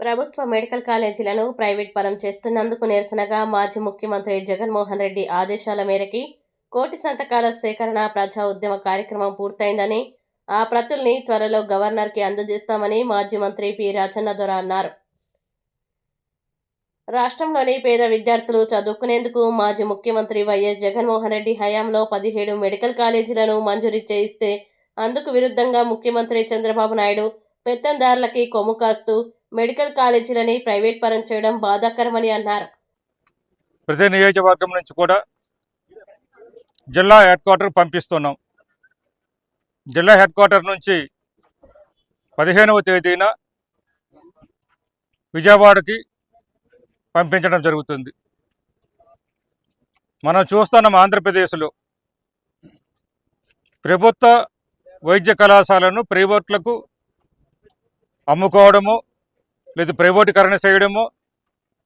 ప్రభుత్వ medical కాలేజీలను private పరం చేస్తున్నందుకు నిరసనగా మాజీ ముఖ్యమంత్రి జగన్మోహన్ రెడ్డి ఆదేశాల మేరకి కోటి సంతకాల సేకరణ ప్రజా ఉద్యమ కార్యక్రమం పూర్తయిందని ఆ ప్రతుల్ని త్వరలో గవర్నర్కి అందజేస్తామని మాజీ మంత్రి పి. రాజన్న దొర అన్నారు. రాష్ట్రంలోని పేద విద్యార్థులు చదువుకునేందుకు మాజీ ముఖ్యమంత్రి వైఎస్ జగన్మోహన్ రెడ్డి హయాంలో పదిహేడు మెడికల్ కాలేజీలను మంజూరు చేయిస్తే అందుకు విరుద్ధంగా ముఖ్యమంత్రి చంద్రబాబు నాయుడు పెత్తందారులకి కొమ్ము కాస్తూ మెడికల్ కాలేజీలని ప్రైవేట్ పరం చేయడం బాధాకరమని అన్నారు. ప్రతి నియోజకవర్గం నుంచి కూడా జిల్లా హెడ్ క్వార్టర్ పంపిస్తున్నాం. జిల్లా హెడ్ క్వార్టర్ నుంచి పదిహేనవ తేదీన విజయవాడకి పంపించడం జరుగుతుంది. మనం చూస్తున్నాం ఆంధ్రప్రదేశ్లో ప్రభుత్వ వైద్య కళాశాలను ప్రైవేట్లకు అమ్ముకోవడము లేదా ప్రైవేటీకరణ చేయడము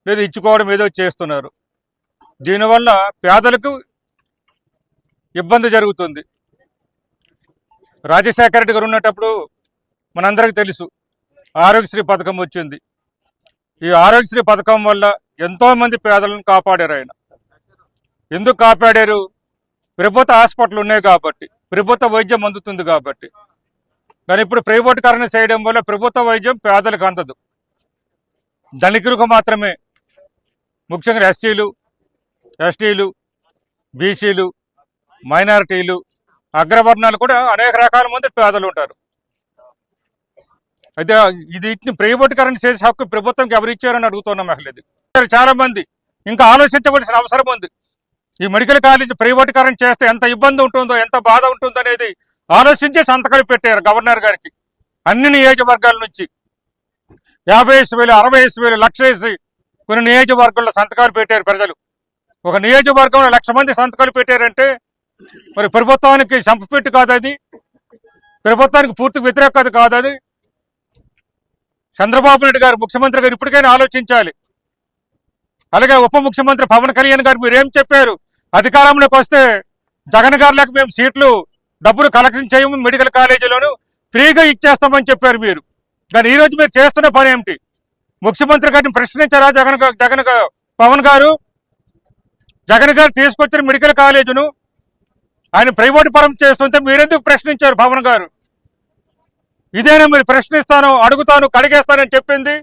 లేదా ఇచ్చుకోవడం ఏదో చేస్తున్నారు. దీనివల్ల పేదలకు ఇబ్బంది జరుగుతుంది. రాజశేఖర రెడ్డి గారు ఉన్నప్పుడు మనందరికీ తెలుసు ఆరోగ్యశ్రీ పథకం వచ్చింది. ఈ ఆరోగ్యశ్రీ పథకం వల్ల ఎంతోమంది పేదలను కాపాడారు ఆయన. ఎందుకు కాపాడారు? ప్రభుత్వ హాస్పిటల్ ఉన్నాయి కాబట్టి ప్రభుత్వ వైద్యం అందుతుంది కాబట్టి. కానీ ఇప్పుడు ప్రైవేటీకరణ చేయడం వల్ల ప్రభుత్వ వైద్యం పేదలకు అందదు. ధనికులకు మాత్రమే. ముఖ్యంగా ఎస్సీలు ఎస్టీలు బీసీలు మైనారిటీలు అగ్రవర్ణాలు కూడా అనేక రకాల మంది పేదలు ఉంటారు. అయితే ఇది వీటిని ప్రైవేటీకరణ చేసే హక్కు ప్రభుత్వంకి ఎవరు ఇచ్చారని అడుగుతున్నాం అసలు ఇది. చాలా మంది ఇంకా ఆలోచించవలసిన అవసరం ఉంది. ఈ మెడికల్ కాలేజ్ ప్రైవేటీకరణ చేస్తే ఎంత ఇబ్బంది ఉంటుందో ఎంత బాధ ఉంటుందో అనేది ఆలోచించి సంతకాలు పెట్టారు గవర్నర్ గారికి. అన్ని నియోజకవర్గాల నుంచి యాభై వేసు వేలు అరవై ఐదు వేలు లక్ష వేసి కొన్ని నియోజకవర్గంలో సంతకాలు పెట్టారు ప్రజలు. ఒక నియోజకవర్గంలో లక్ష మంది సంతకాలు పెట్టారంటే మరి ప్రభుత్వానికి చంపపెట్టు కాదు అది. ప్రభుత్వానికి పూర్తి వ్యతిరేకత కాదు అది. చంద్రబాబు నాయుడు గారు ముఖ్యమంత్రి గారు ఇప్పటికైనా ఆలోచించాలి. అలాగే ఉప ముఖ్యమంత్రి పవన్ కళ్యాణ్ గారు మీరు ఏం చెప్పారు? అధికారంలోకి వస్తే జగన్ గారులకు మేము సీట్లు డబ్బులు కలెక్షన్ చేయము మెడికల్ కాలేజీలోను ఫ్రీగా ఇచ్చేస్తామని చెప్పారు మీరు. కానీ ఈ రోజు మీరు చేస్తున్న పని ఏమిటి? ముఖ్యమంత్రి గారిని ప్రశ్నించారా జగన్ జగన్ పవన్ గారు జగన్ గారు తీసుకొచ్చిన మెడికల్ కాలేజీను ఆయన ప్రైవేట్ పరం చేస్తుంటే మీరెందుకు ప్రశ్నించారు పవన్ గారు? ఇదేనా మీరు ప్రశ్నిస్తాను అడుగుతాను కడిగేస్తానని చెప్పింది?